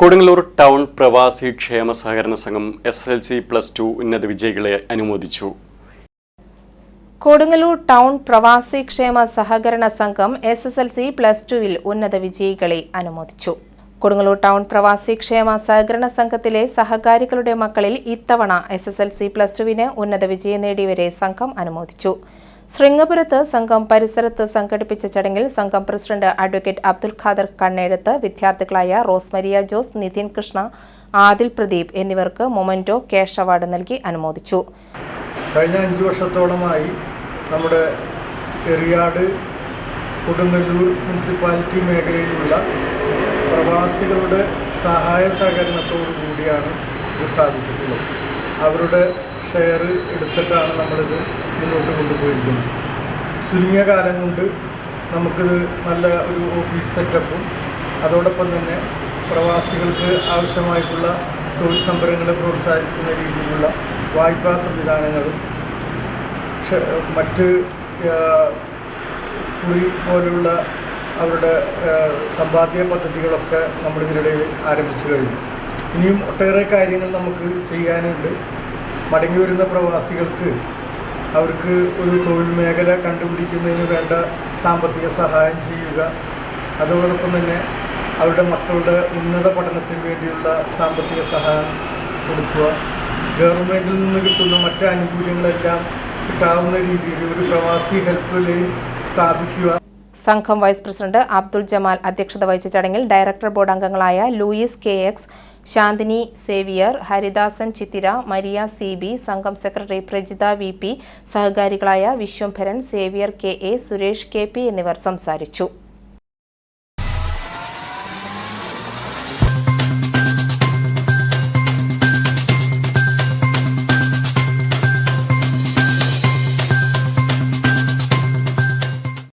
Kodungallur town പ്രവാസി ക്ഷേമ സഹകരണ സംഘം S L C plus two ഉന്നത വിജയികളെ അനുമോദിച്ചു. കൊടുങ്ങല്ലൂർ ടൗൺ പ്രവാസി ക്ഷേമ സഹകരണ സംഘം S S L C plus ടുവിൽ ഉന്നത വിജയികളെ അനുമോദിച്ചു. കൊടുങ്ങല്ലൂർ ടൗൺ പ്രവാസി ക്ഷേമ സഹകരണ സംഘത്തിലെ സഹകാരികളുടെ മക്കളിൽ ഇത്തവണ S S L C plus ടുവിന് ഉന്നത വിജയം നേടിയവരെ സംഘം അനുമോദിച്ചു. ശൃംഗപുരത്ത് സംഘം പരിസരത്ത് സംഘടിപ്പിച്ച ചടങ്ങിൽ സംഘം പ്രസിഡന്റ് അഡ്വക്കേറ്റ് അബ്ദുൽ ഖാദർ കണ്ണെടുത്ത് വിദ്യാർത്ഥികളായ റോസ്മരിയ ജോസ് നിതിൻ കൃഷ്ണ ആദിൽ പ്രദീപ് എന്നിവർക്ക് മൊമെന്റോ ക്യാഷ് അവാർഡ് നൽകി അനുമോദിച്ചു. കഴിഞ്ഞ അഞ്ച് വർഷത്തോളമായി നമ്മുടെ എറിയാട് കൊടുങ്ങല്ലൂർ മുനിസിപ്പാലിറ്റി മേഖലയിലുള്ള പ്രവാസികളുടെ സഹായ സഹകരണത്തോടു കൂടിയാണ് ഇത് സ്ഥാപിച്ചിട്ടുള്ളത്. അവരുടെ ഷെയർ എടുത്തിട്ടാണ് നമ്മളിത് മുന്നോട്ട് കൊണ്ടുപോയിരിക്കുന്നത്. ചുരുങ്ങിയ കാലം കൊണ്ട് നമുക്കിത് നല്ല ഒരു ഓഫീസ് സെറ്റപ്പും അതോടൊപ്പം തന്നെ പ്രവാസികൾക്ക് ആവശ്യമായിട്ടുള്ള തൊഴിൽ സംരംഭങ്ങളെ പ്രോത്സാഹിപ്പിക്കുന്ന രീതിയിലുള്ള വായ്പാ സംവിധാനങ്ങളും മറ്റ് കുറി പോലെയുള്ള അവരുടെ സമ്പാദ്യ പദ്ധതികളൊക്കെ നമ്മളിതിനിടയിൽ ആരംഭിച്ചു കഴിഞ്ഞു. ഇനിയും ഒട്ടേറെ കാര്യങ്ങൾ നമുക്ക് ചെയ്യാനുണ്ട്. മടങ്ങി വരുന്ന പ്രവാസികൾക്ക് അവർക്ക് ഒരു തൊഴിൽ മേഖല കണ്ടുപിടിക്കുന്നതിന് വേണ്ട സാമ്പത്തിക സഹായം ചെയ്യുക. അതോടൊപ്പം തന്നെ അവരുടെ മക്കളുടെ ഉന്നത പഠനത്തിന് വേണ്ടിയുള്ള സാമ്പത്തിക സഹായം കൊടുക്കുക. ഗവൺമെന്റിൽ നിന്ന് കിട്ടുന്ന മറ്റ് ആനുകൂല്യങ്ങളെല്ലാം കിട്ടാവുന്ന രീതിയിൽ ഒരു പ്രവാസി ഹെൽപ്പ് ലൈൻ സ്ഥാപിക്കുക. സംഘം വൈസ് പ്രസിഡന്റ് അബ്ദുൾ ജമാൽ അധ്യക്ഷത വഹിച്ച ചടങ്ങിൽ ഡയറക്ടർ ബോർഡ് അംഗങ്ങളായ Louis K X Shanthini Xavier Haridasan Chithira Maria C B സംഘം secretary Prajitha V P സഹകാരികളായ Viswambharan Xavier K A Suresh K P എന്നിവർ സംസാരിച്ചു.